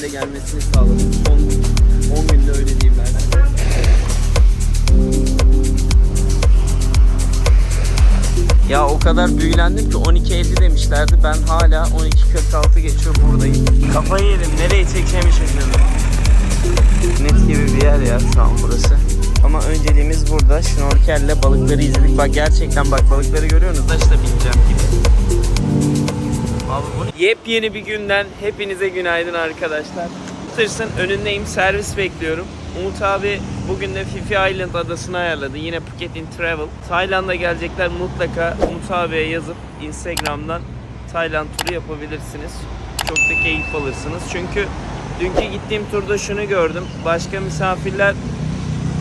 hale gelmesini sağladık. Son 10 günde öyle diyeyim ben. Ya o kadar büyülendim ki 12.50 demişlerdi. Ben hala 12.46 geçiyor buradayım. Kafayı yedim. Nereye çekeceğimi şaşırdım. Net gibi bir yer ya şu an burası. Ama önceliğimiz burada. Şnorkelle balıkları izledik. Bak gerçekten bak balıkları görüyorsunuz. Taşla bineceğim gibi. Yepyeni bir günden hepinize günaydın arkadaşlar. Tırsın önündeyim servis bekliyorum. Umut abi bugün de Fifi Island adasını ayarladı. Yine Phuket in Travel. Tayland'a gelecekler mutlaka Umut abiye yazıp Instagram'dan Tayland turu yapabilirsiniz. Çok da keyif alırsınız. Çünkü dünkü gittiğim turda şunu gördüm. Başka misafirler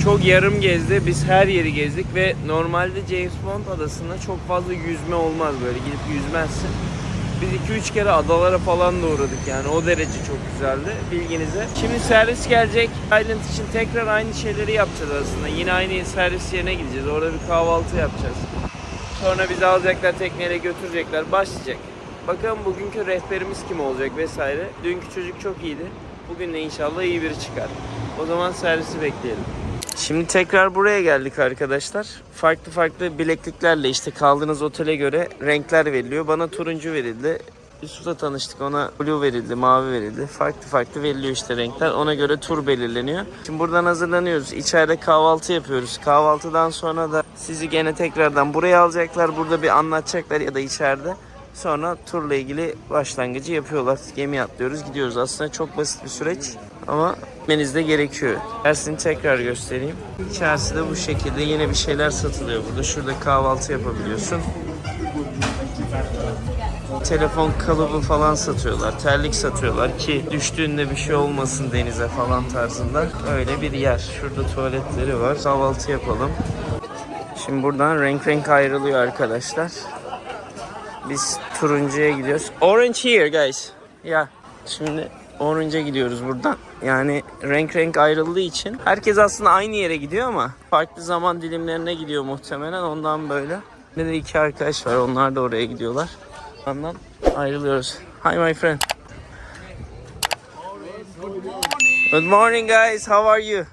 çok yarım gezdi. Biz her yeri gezdik ve normalde James Bond adasında çok fazla yüzme olmaz böyle gidip yüzmezsin. Biz 2-3 kere adalara falan da uğradık yani o derece çok güzeldi bilginize. Şimdi servis gelecek. Island için tekrar aynı şeyleri yapacağız aslında. Yine aynı servis yerine gideceğiz. Orada bir kahvaltı yapacağız. Sonra bizi alacaklar tekneyle götürecekler. Başlayacak. Bakalım bugünkü rehberimiz kim olacak vesaire. Dünkü çocuk çok iyiydi. Bugün de inşallah iyi biri çıkar. O zaman servisi bekleyelim. Şimdi tekrar buraya geldik arkadaşlar. Farklı farklı bilekliklerle işte kaldığınız otele göre renkler veriliyor. Bana turuncu verildi. Yusuf'la tanıştık ona blue verildi, mavi verildi. Farklı farklı veriliyor işte renkler. Ona göre tur belirleniyor. Şimdi buradan hazırlanıyoruz. İçeride kahvaltı yapıyoruz. Kahvaltıdan sonra da sizi gene tekrardan buraya alacaklar. Burada bir anlatacaklar ya da içeride. Sonra turla ilgili başlangıcı yapıyorlar. Gemi atlıyoruz, gidiyoruz. Aslında çok basit bir süreç ama gitmeniz de gerekiyor. Dersini tekrar göstereyim. İçerisi de bu şekilde yine bir şeyler satılıyor burada. Şurada kahvaltı yapabiliyorsun. Telefon kalıbı falan satıyorlar. Terlik satıyorlar ki düştüğünde bir şey olmasın denize falan tarzında. Öyle bir yer. Şurada tuvaletleri var. Kahvaltı yapalım. Şimdi buradan renk renk ayrılıyor arkadaşlar. Biz turuncuya gidiyoruz. Orange here guys. Ya şimdi orange'a gidiyoruz buradan. Yani renk renk ayrıldığı için herkes aslında aynı yere gidiyor ama farklı zaman dilimlerine gidiyor muhtemelen ondan böyle. Bir de iki arkadaş var onlar da oraya gidiyorlar. Ondan ayrılıyoruz. Hi my friend. Good morning guys. How are you?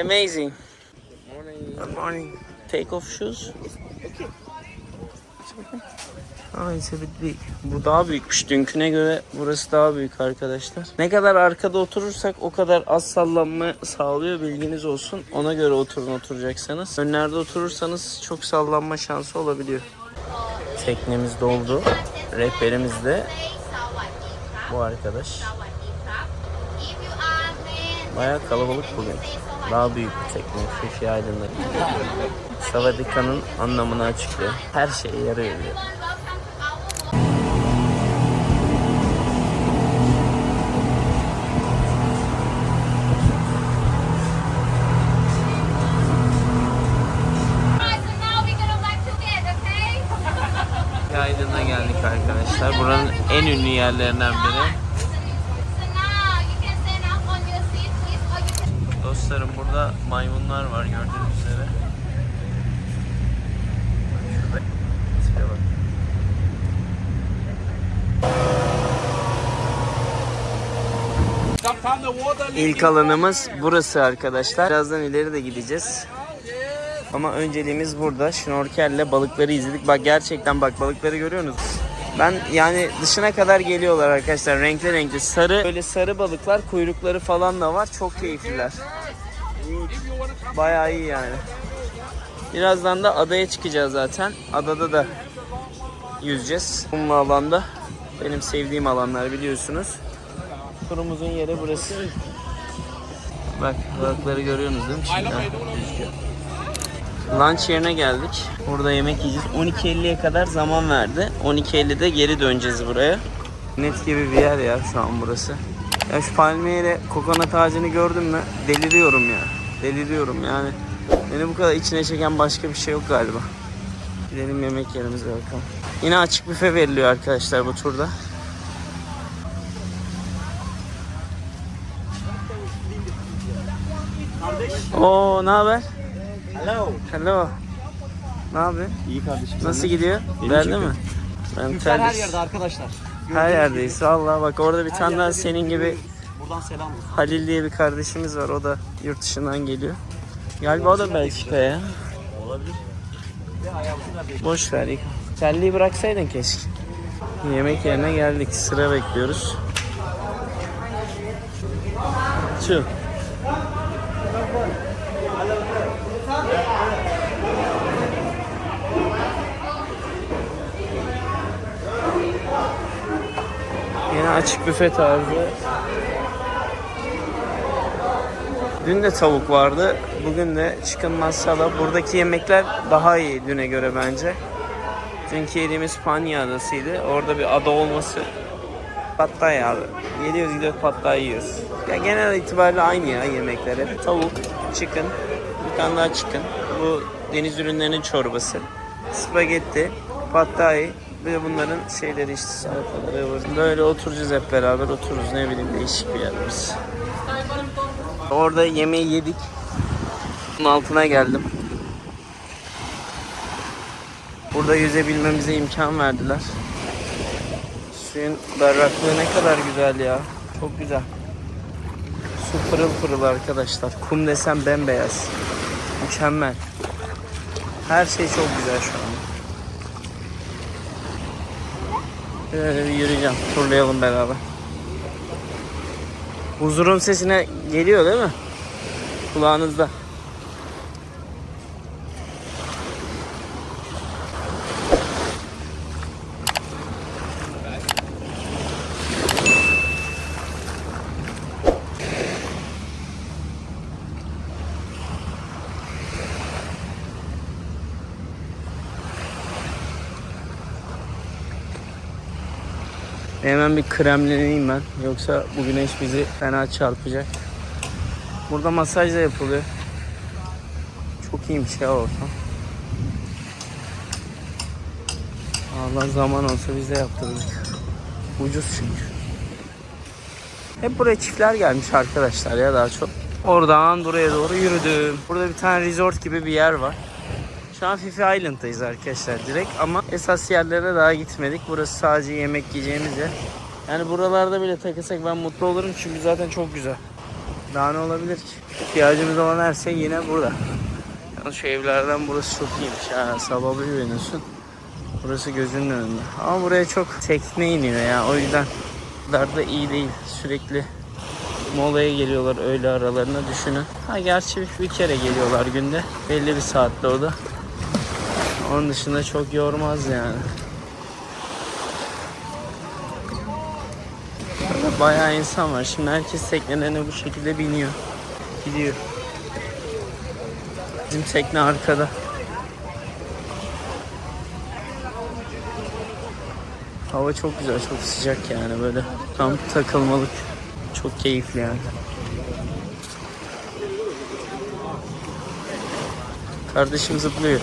Amazing. Good morning. Take off shoes. Aa, it's. Bu daha büyükmüş. Dünküne göre burası daha büyük arkadaşlar. Ne kadar arkada oturursak o kadar az sallanma sağlıyor bilginiz olsun. Ona göre oturun oturacaksanız. Önlerde oturursanız çok sallanma şansı olabiliyor. Teknemiz doldu. Rehberimiz de bu arkadaş. Bayağı kalabalık bugün. Daha büyük bir tekne. Fifi Island'a. Savadika'nın anlamını açıklıyor. Her şeye yarıyor diyor. Arkadaşlar. Buranın en ünlü yerlerinden biri. Dostlarım burada maymunlar var gördüğünüz üzere. İlk alanımız burası arkadaşlar. Birazdan ileri de gideceğiz. Ama önceliğimiz burada. Şnorkelle balıkları izledik. Bak gerçekten bak balıkları görüyorsunuz. Ben yani dışına kadar geliyorlar arkadaşlar. Renkli renkli. Sarı böyle sarı balıklar. Kuyrukları falan da var. Çok keyifliler. Bayağı iyi yani. Birazdan da adaya çıkacağız zaten. Adada da yüzeceğiz. Kumlu alanda. Benim sevdiğim alanlar biliyorsunuz. Turumuzun yeri burası. Bak balıkları görüyorsunuz değil mi? Şimdi? Lunch yerine geldik. Burada yemek yiyeceğiz. 12.50'ye kadar zaman verdi. 12.50'de geri döneceğiz buraya. Net gibi bir yer ya şu an burası. Ya şu palmiyeyle kokonat ağacını gördün mü? Deliriyorum ya. Deliriyorum yani. Beni bu kadar içine çeken başka bir şey yok galiba. Gidelim yemek yerimize bakalım. Yine açık büfe veriliyor arkadaşlar bu turda. Oo, ne haber? Hello. Hello. Ne yapıyorsun? İyi kardeşim. Nasıl gidiyor? Beni Beğendi çekiyor. mi? Ben Türkler her yerde arkadaşlar. Her yerdeyiz. Vallahi bak orada bir tane daha senin gibi Buradan selam olsun. Halil diye bir kardeşimiz var. O da yurt dışından geliyor. Galiba o da Belçika'ya. Olabilir. Ve ayağımızı da Boş ver. yıka. Terliği bıraksaydın keşke. Yemek yerine geldik. Sıra bekliyoruz. Şu. Açık büfe tarzı. Dün de tavuk vardı. Bugün de chicken masala. Buradaki yemekler daha iyi düne göre bence. Dünkü yediğimiz Panya adasıydı. Orada bir ada olması Pattaya abi. Geliyoruz gidiyoruz Pattaya yiyoruz. Ya genel itibariyle aynı ya yemekler hep. Tavuk, chicken, bir tane daha chicken. Bu deniz ürünlerinin çorbası. Spagetti, Pattaya ve bunların şeyleri işte salataları. Böyle oturacağız hep beraber otururuz ne bileyim değişik bir yer burası. Orada yemeği yedik. Bunun altına geldim. Burada yüzebilmemize imkan verdiler. Suyun berraklığı ne kadar güzel ya. Çok güzel. Su pırıl pırıl arkadaşlar. Kum desem bembeyaz. Mükemmel. Her şey çok güzel şu an. Bir yürüyeceğim. Turlayalım beraber. Huzurun sesine geliyor değil mi? Kulağınızda. Hemen bir kremleneyim ben. Yoksa bu güneş bizi fena çarpacak. Burada masaj da yapılıyor. Çok iyiymiş ya ortam. Allah zaman olsa biz de yaptırdık. Ucuz çünkü. Hep buraya çiftler gelmiş arkadaşlar ya daha çok. Oradan buraya doğru yürüdüm. Burada bir tane resort gibi bir yer var. Şu an Fifi Island'dayız arkadaşlar direkt ama esas yerlere daha gitmedik. Burası sadece yemek yiyeceğimiz yer. Yani buralarda bile takılsak ben mutlu olurum çünkü zaten çok güzel. Daha ne olabilir ki? İhtiyacımız olan her şey yine burada. Yani şu evlerden burası çok iyiymiş. Ha, sabah bir uyanıyorsun. Burası gözünün önünde. Ama buraya çok tekne iniyor ya. O yüzden kadar da iyi değil. Sürekli molaya geliyorlar öğle aralarına düşünün. Ha gerçi bir kere geliyorlar günde. Belli bir saatte o da. Onun dışında çok yormaz yani. Bayağı insan var. Şimdi herkes teknelerine bu şekilde biniyor. Gidiyor. Bizim tekne arkada. Hava çok güzel, çok sıcak yani böyle kamp takılmalık. Çok keyifli yani. Kardeşim zıplıyor.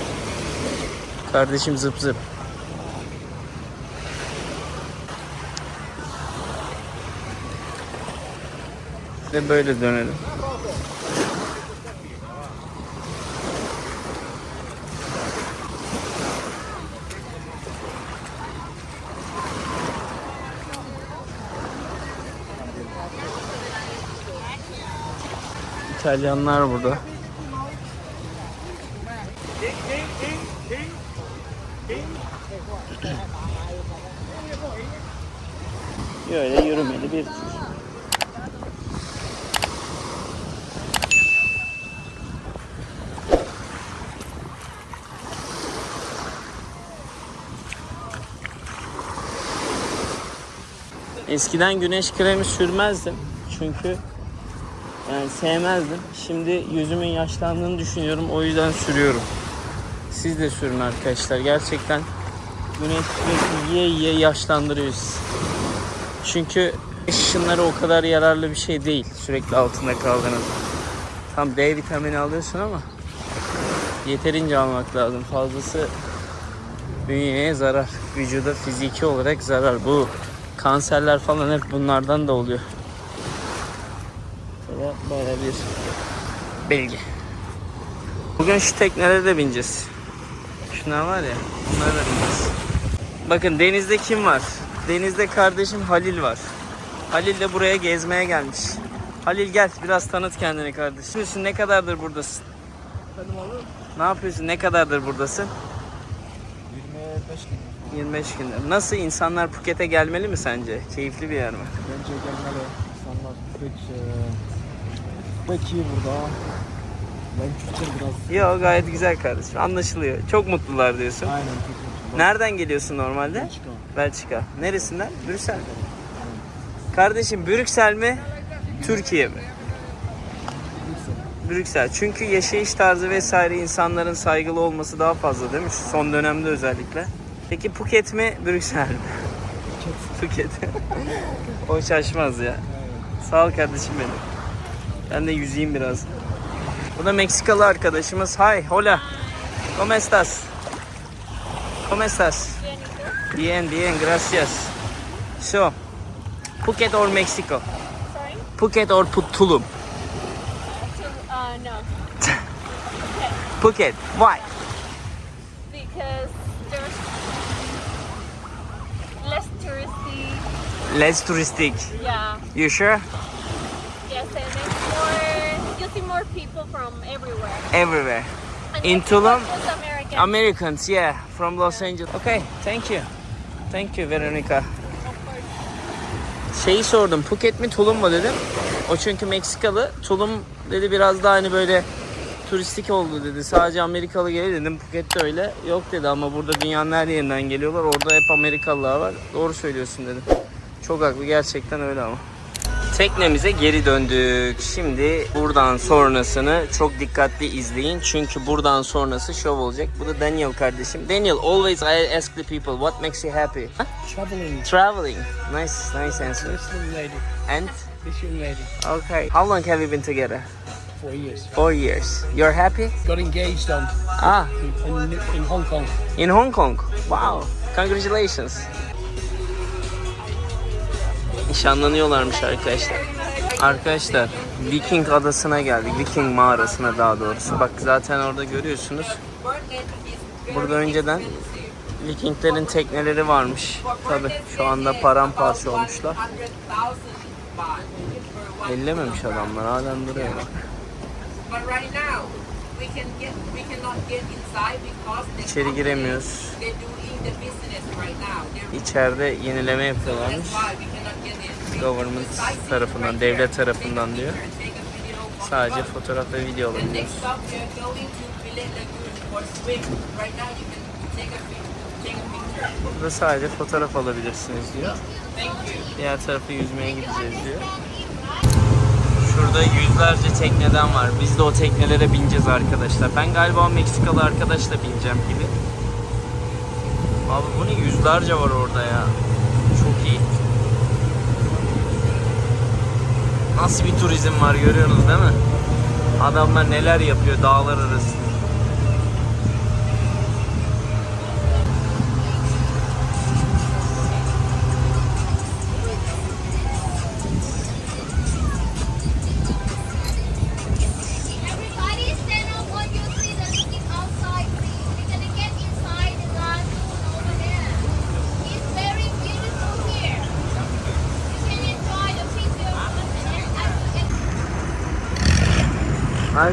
Kardeşim zıp zıp. Ve böyle dönelim. İtalyanlar burada. Böyle yürümeli bir tur. Eskiden güneş kremi sürmezdim. Çünkü yani sevmezdim. Şimdi yüzümün yaşlandığını düşünüyorum. O yüzden sürüyorum. Siz de sürün arkadaşlar. Gerçekten güneş sürekli yiye yiye yaşlandırıyor. Çünkü ışınları o kadar yararlı bir şey değil. Sürekli altında kaldığınız. Tam D vitamini alıyorsun ama yeterince almak lazım. Fazlası bünyeye zarar. Vücuda fiziki olarak zarar. Bu kanserler falan hep bunlardan da oluyor. Böyle, böyle bir bilgi. Bugün şu teknelere de bineceğiz. Şunlar var ya, bunlara da bineceğiz. Bakın denizde kim var? Denizde kardeşim Halil var. Halil de buraya gezmeye gelmiş. Halil gel biraz tanıt kendini kardeşim. Ne kadardır buradasın? Ne yapıyorsun? Ne kadardır buradasın? 25 gün 25 gündür. Nasıl insanlar Phuket'e gelmeli mi sence? Keyifli bir yer mi? bence gelmeli. İnsanlar pek e, pek iyi burada. Ben Türkçe biraz Yo gayet güzel kardeşim. Anlaşılıyor. Çok mutlular diyorsun. aynen Türkçe. Nereden geliyorsun normalde? Çıkan. Belçika. Neresinden? Brüksel. Kardeşim Brüksel mi? Türkiye mi? Brüksel. Çünkü yaşayış tarzı vesaire insanların saygılı olması daha fazla değil mi? Şu son dönemde özellikle. Peki Phuket mi? Brüksel mi? Phuket. o şaşmaz ya. Sağ ol kardeşim benim. Ben de yüzeyim biraz. Bu da Meksikalı arkadaşımız. Hi, hola. ¿Cómo estás? ¿Cómo estás? Bien, bien, gracias. So, Phuket or Mexico? Sorry? Phuket or Tulum? Uh, no. Phuket. Why? Less touristic. Yeah. You sure? Yes, and it's more. You see more people from everywhere. Everywhere. And In Tulum? is American. Americans, yeah, from Los Angeles. Okay, thank you. Thank you Veronica. Şeyi sordum, Phuket mi Tulum mu dedim. O çünkü Meksikalı. Tulum dedi biraz daha hani böyle turistik oldu dedi. Sadece Amerikalı gelir dedim. Phuket de öyle. Yok dedi ama burada dünyanın her yerinden geliyorlar. Orada hep Amerikalılar var. Doğru söylüyorsun dedim. Çok haklı gerçekten öyle ama. Teknemize geri döndük. Şimdi buradan sonrasını çok dikkatli izleyin. Çünkü buradan sonrası şov olacak. Bu da Daniel kardeşim. Daniel, always I ask the people what makes you happy? Huh? Traveling. Traveling. Nice, nice answer. Young lady. And young lady. okay, how long have you been together? Four years. Four years. You're happy? Got engaged on Ah, in, in Hong Kong. in Hong Kong. Wow. Congratulations. Nişanlanıyorlarmış arkadaşlar. Arkadaşlar Viking adasına geldik. Viking mağarasına daha doğrusu. Bak zaten orada görüyorsunuz. Burada önceden Vikinglerin tekneleri varmış. Tabi şu anda paramparça olmuşlar. Ellememiş adamlar. Halen duruyor bak. İçeri giremiyoruz. İçeride yenileme yapıyorlarmış. Government tarafından, devlet tarafından diyor. Sadece fotoğraf ve video alabiliyoruz. Burada sadece fotoğraf alabilirsiniz diyor. Diğer tarafı yüzmeye gideceğiz diyor. Şurada yüzlerce tekneden var. Biz de o teknelere bineceğiz arkadaşlar. Ben galiba Meksikalı arkadaşla bineceğim gibi. Abi bu ne yüzlerce var orada ya. Çok iyi. Nasıl bir turizm var görüyorsunuz değil mi? Adamlar neler yapıyor dağlar arası.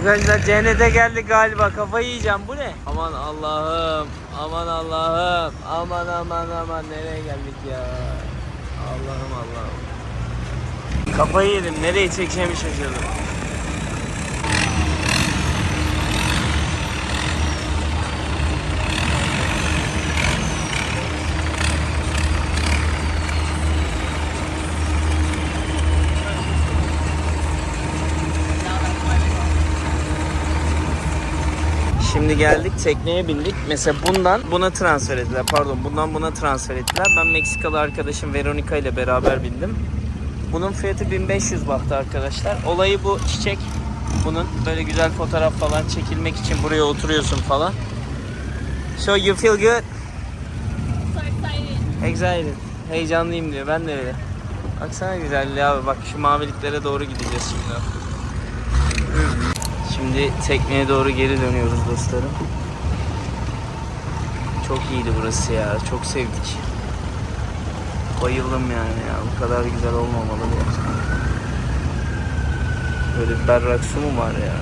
Arkadaşlar cennete geldik galiba kafayı yiyeceğim bu ne? Aman Allah'ım aman Allah'ım aman aman aman nereye geldik ya? Allah'ım Allah'ım. Kafayı yedim nereye çekeceğimi şaşırdım. Şimdi geldik tekneye bindik. Mesela bundan buna transfer ettiler. Pardon bundan buna transfer ettiler. Ben Meksikalı arkadaşım Veronica ile beraber bindim. Bunun fiyatı 1500 bahtı arkadaşlar. Olayı bu çiçek. Bunun böyle güzel fotoğraf falan çekilmek için buraya oturuyorsun falan. So you feel good? so excited. Excited. Heyecanlıyım diyor. Ben de öyle. Baksana güzelliği abi. Bak şu maviliklere doğru gideceğiz şimdi. Şimdi tekneye doğru geri dönüyoruz dostlarım. Çok iyiydi burası ya. Çok sevdik. Bayıldım yani ya. Bu kadar güzel olmamalı gerçekten. Böyle bir berrak su mu var ya?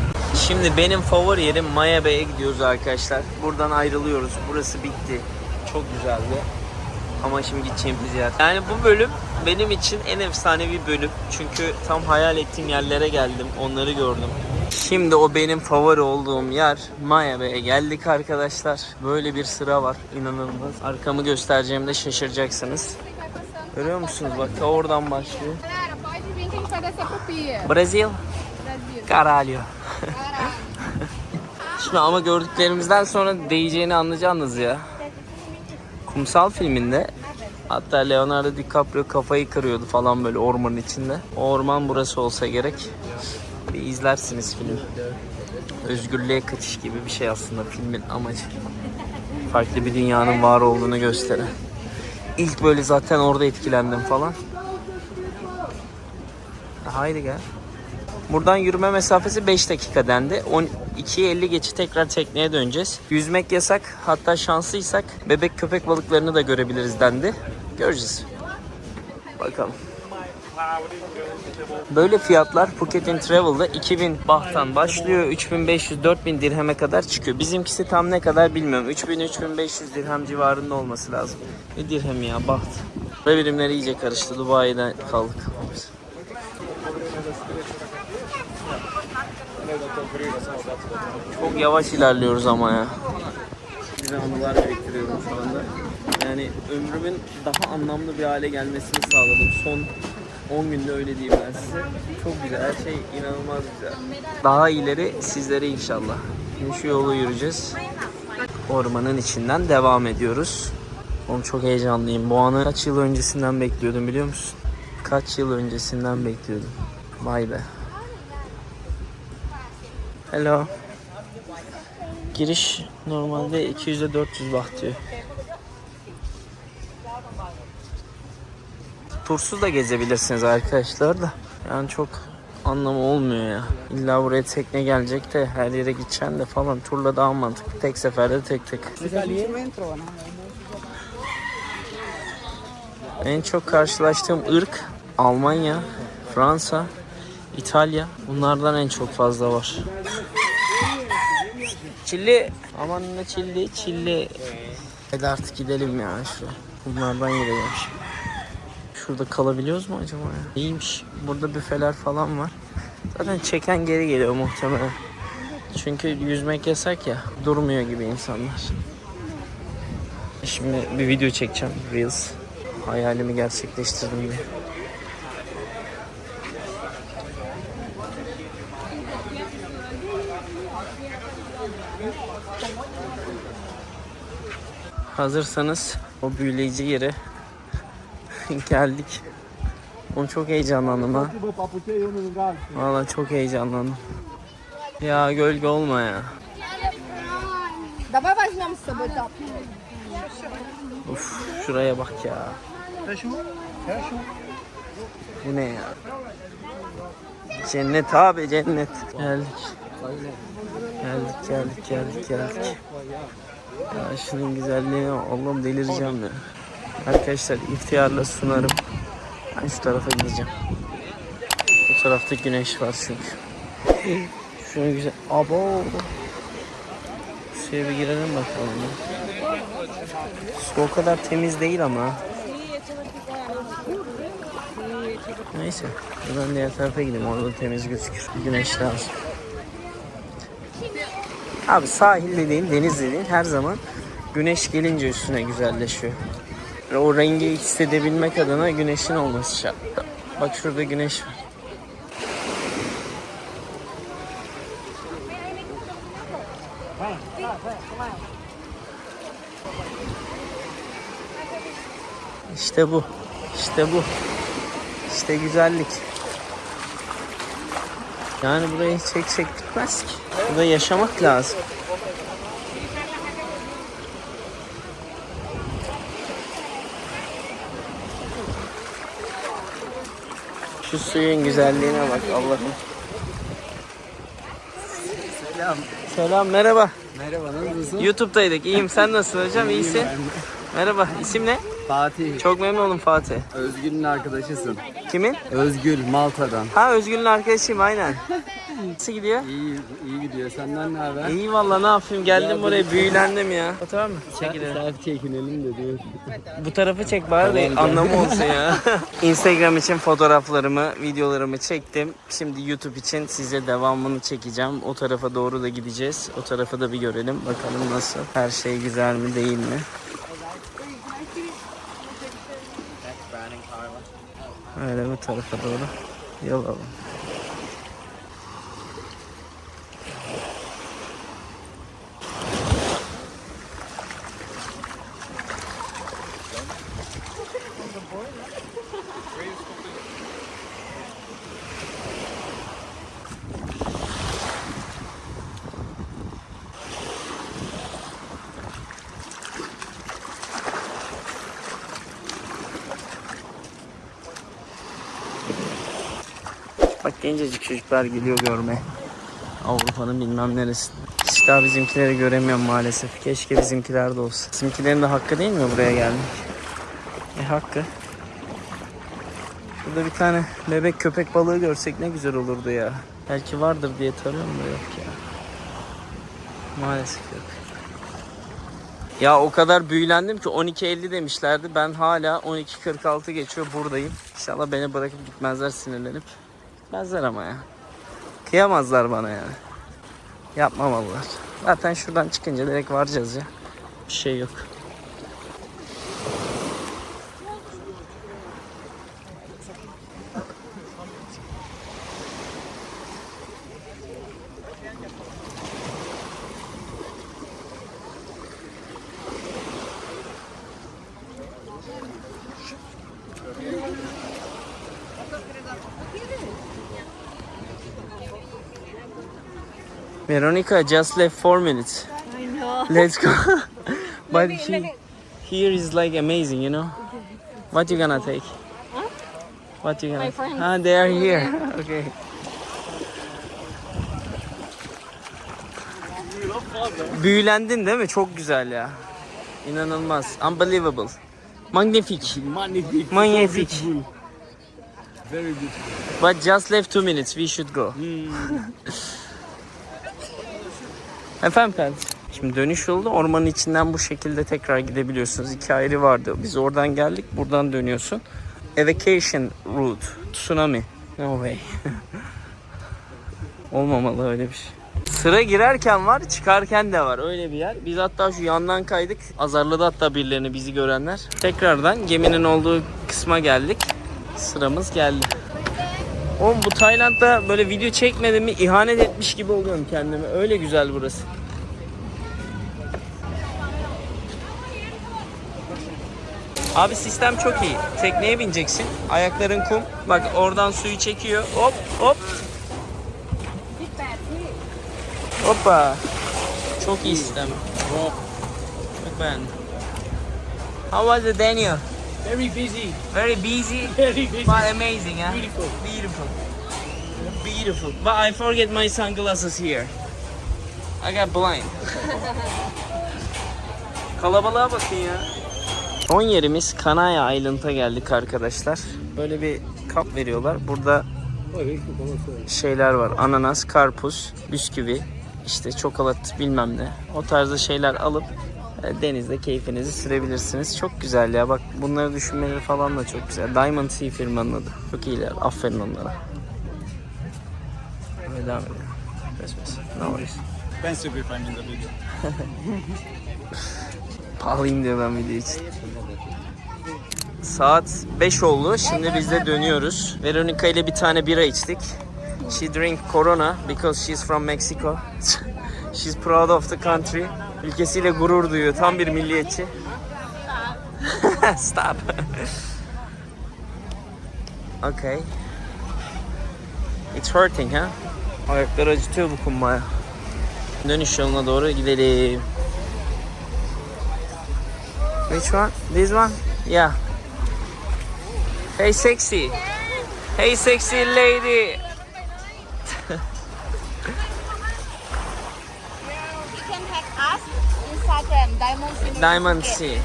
Şimdi benim favori yerim Maya Bay'e gidiyoruz arkadaşlar. Buradan ayrılıyoruz. Burası bitti. Çok güzeldi. Ama şimdi gideceğimiz yer. Yani bu bölüm benim için en efsanevi bölüm. Çünkü tam hayal ettiğim yerlere geldim. Onları gördüm. Şimdi o benim favori olduğum yer Maya Bay'e geldik arkadaşlar. Böyle bir sıra var. inanılmaz. Arkamı göstereceğimde şaşıracaksınız. Görüyor musunuz? Bak ta oradan başlıyor. Galera, pode vir que a gente vai descer pro pier. Brasil. Brasil. Caralho. Caralho. Şimdi ama gördüklerimizden sonra değeceğini anlayacaksınız ya. Kumsal filminde hatta Leonardo DiCaprio kafayı kırıyordu falan böyle ormanın içinde. O orman burası olsa gerek. Bir izlersiniz filmi. Özgürlüğe kaçış gibi bir şey aslında filmin amacı. Farklı bir dünyanın var olduğunu gösteren. İlk böyle zaten orada etkilendim falan. Haydi gel. Buradan yürüme mesafesi 5 dakika dendi. 12'ye 50 geçi tekrar tekneye döneceğiz. Yüzmek yasak. Hatta şanslıysak bebek köpek balıklarını da görebiliriz dendi. Göreceğiz. Bakalım. Böyle fiyatlar Phuket in Travel'da 2000 bahttan başlıyor. 3500-4000 dirheme kadar çıkıyor. Bizimkisi tam ne kadar bilmiyorum. 3000-3500 dirhem civarında olması lazım. Ne dirhemi ya baht. Ve birimleri iyice karıştı. Dubai'de kaldık. Çok yavaş ilerliyoruz ama ya. Bize anılar biriktiriyorum şu anda. Yani ömrümün daha anlamlı bir hale gelmesini sağladım. Son 10 günde öyle diyeyim ben size. Çok güzel, her şey inanılmaz güzel. Daha ileri sizlere inşallah. Şimdi şu yolu yürüyeceğiz. Ormanın içinden devam ediyoruz. Oğlum çok heyecanlıyım. Bu anı kaç yıl öncesinden bekliyordum biliyor musun? Kaç yıl öncesinden bekliyordum. Vay be. Hello. Giriş normalde 200'e 400 baht. Tursuz da gezebilirsiniz arkadaşlar da. Yani çok anlamı olmuyor ya. İlla buraya tekne gelecek de her yere gideceksin de falan. Turla daha mantıklı. Tek seferde tek tek. En çok karşılaştığım ırk Almanya, Fransa, İtalya. Bunlardan en çok fazla var. Çilli. Aman ne çilli, çilli. Hadi artık gidelim ya şu. Bunlardan gidelim şimdi. Şurada kalabiliyoruz mu acaba ya? İyiymiş. Burada büfeler falan var. Zaten çeken geri geliyor muhtemelen. Çünkü yüzmek yasak ya. Durmuyor gibi insanlar. Şimdi bir video çekeceğim. Reels. Hayalimi gerçekleştirdim diye. Hazırsanız o büyüleyici yere geldik. Onu çok heyecanlandım ha. Valla çok heyecanlandım. Ya gölge olma ya. Uf, şuraya bak ya. Bu ne ya? Cennet abi cennet. Geldik. Geldik geldik geldik geldik. Ya şunun güzelliğine Allah'ım delireceğim ya. Arkadaşlar ihtiyarla sunarım. Ben şu tarafa gideceğim. Bu tarafta güneş var çünkü. Şunu güzel. Abo. Suya bir girelim bakalım. Su o kadar temiz değil ama. Neyse. Buradan diğer tarafa gideyim. Orada da temiz gözükür. Güneş lazım. Abi sahil dediğin, deniz dediğin her zaman güneş gelince üstüne güzelleşiyor. O rengi hissedebilmek adına güneşin olması şart. Bak şurada güneş var. İşte bu. İşte bu. İşte güzellik. Yani burayı çek çek ki. Burada yaşamak lazım. Şu suyun güzelliğine bak Allah'ım. Selam. Selam merhaba. Merhaba nasılsın? YouTube'daydık. İyiyim. Sen nasılsın hocam? İyisin. Merhaba. İsim ne? Fatih. Çok memnun oldum Fatih. Özgür'ün arkadaşısın. Kimin? Özgür Malta'dan. Ha Özgür'ün arkadaşıyım aynen. Nasıl gidiyor? İyi, iyi gidiyor. Senden ne haber? İyi valla ne yapayım geldim buraya büyülendim ya. Fotoğraf mı? Çekilelim. Selfie çekinelim de diyor. Bu tarafı çek bari de anlamı olsun ya. Instagram için fotoğraflarımı, videolarımı çektim. Şimdi YouTube için size devamını çekeceğim. O tarafa doğru da gideceğiz. O tarafa da bir görelim. Bakalım nasıl. Her şey güzel mi değil mi? Öyle bu tarafa doğru yol alalım. Gencecik çocuklar geliyor görmeye. Avrupa'nın bilmem neresi. Hiç daha bizimkileri göremiyorum maalesef. Keşke bizimkiler de olsa. Bizimkilerin de hakkı değil mi buraya gelmek? E hakkı. Burada bir tane bebek köpek balığı görsek ne güzel olurdu ya. Belki vardır diye tarıyorum da yok ya. Maalesef yok. Ya o kadar büyülendim ki 12.50 demişlerdi. Ben hala 12.46 geçiyor buradayım. İnşallah beni bırakıp gitmezler sinirlenip. Gitmezler ama ya. Kıyamazlar bana yani. Yapmamalılar. Zaten şuradan çıkınca direkt varacağız ya. Bir şey yok. Veronica just left four minutes. I know. Let's go. but he, here is like amazing, you know. What you gonna take? What you gonna? My friends. Ah, they are here. Okay. Büyülendin değil mi? Çok güzel ya. İnanılmaz. Unbelievable. Magnifique. Magnifique. Magnifique. Very good. But just left two minutes. We should go. Efendim kardeşim. Şimdi dönüş yolda ormanın içinden bu şekilde tekrar gidebiliyorsunuz. İki ayrı vardı. Biz oradan geldik. Buradan dönüyorsun. Evacuation route. Tsunami. No way. Olmamalı öyle bir şey. Sıra girerken var, çıkarken de var. Öyle bir yer. Biz hatta şu yandan kaydık. Azarladı hatta birilerini bizi görenler. Tekrardan geminin olduğu kısma geldik. Sıramız geldi. Oğlum bu Tayland'da böyle video çekmedim mi ihanet etmiş gibi oluyorum kendime. Öyle güzel burası. Abi sistem çok iyi. Tekneye bineceksin. Ayakların kum. Bak oradan suyu çekiyor. Hop hop. Hoppa. Çok iyi sistem. Çok beğendim. How was it Daniel? Very busy. Very busy. Very busy. But amazing, huh? Beautiful. Beautiful. Beautiful. But I forget my sunglasses here. I got blind. Kalabalığa bakın ya. Son yerimiz Kanaya Island'a geldik arkadaşlar. Böyle bir kap veriyorlar. Burada şeyler var. Ananas, karpuz, bisküvi, işte çokolat bilmem ne. O tarzda şeyler alıp denizde keyfinizi sürebilirsiniz. Çok güzel ya. Bak bunları düşünmeleri falan da çok güzel. Diamond Sea firmanın adı. Çok iyiler. Aferin onlara. Böyle devam edelim. Bes bes. No worries. Ben bir in the video. Pahalıyım diyor ben video için. Saat 5 oldu. Şimdi biz de dönüyoruz. Veronica ile bir tane bira içtik. She drink Corona because she's from Mexico. she's proud of the country. Ülkesiyle gurur duyuyor. Tam bir milliyetçi. Stop. okay. It's hurting ha? Ayakları acıtıyor bu kumbaya. Dönüş yoluna doğru gidelim. Which one? This one? Yeah. Hey sexy. Hey sexy lady. Diamond Cinema Diamond. Sea. See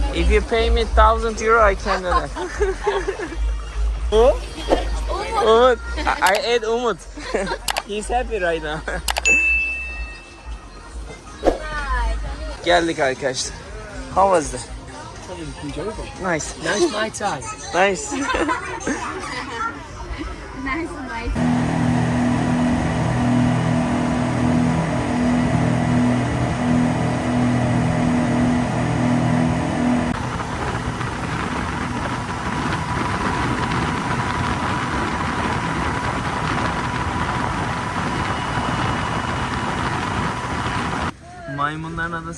my If you pay me 1000 euro, I can do that. Who? Umut. I I add Umut. He's happy right now. Geldik arkadaşlar. How was it? Nice. Nice my tie. Nice. Nice, nice. Maymunların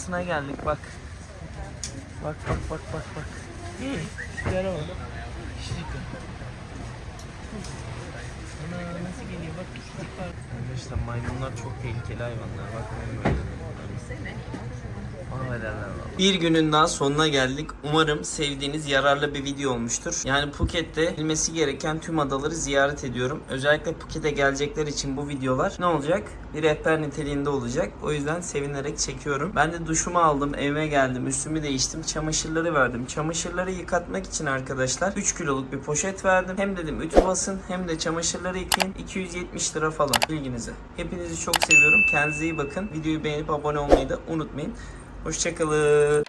adasına geldik bak. Bak bak bak bak bak. Şuraya bak. Ana nasıl geliyor bak. Arkadaşlar maymunlar çok tehlikeli hayvanlar. Bak bir günün daha sonuna geldik. Umarım sevdiğiniz yararlı bir video olmuştur. Yani Phuket'te bilmesi gereken tüm adaları ziyaret ediyorum. Özellikle Phuket'e gelecekler için bu videolar ne olacak? Bir rehber niteliğinde olacak. O yüzden sevinerek çekiyorum. Ben de duşumu aldım, evime geldim, üstümü değiştim, çamaşırları verdim. Çamaşırları yıkatmak için arkadaşlar 3 kiloluk bir poşet verdim. Hem dedim ütü basın hem de çamaşırları yıkayın. 270 lira falan bilginize. Hepinizi çok seviyorum. Kendinize iyi bakın. Videoyu beğenip abone olmayı da unutmayın. Hoşçakalın.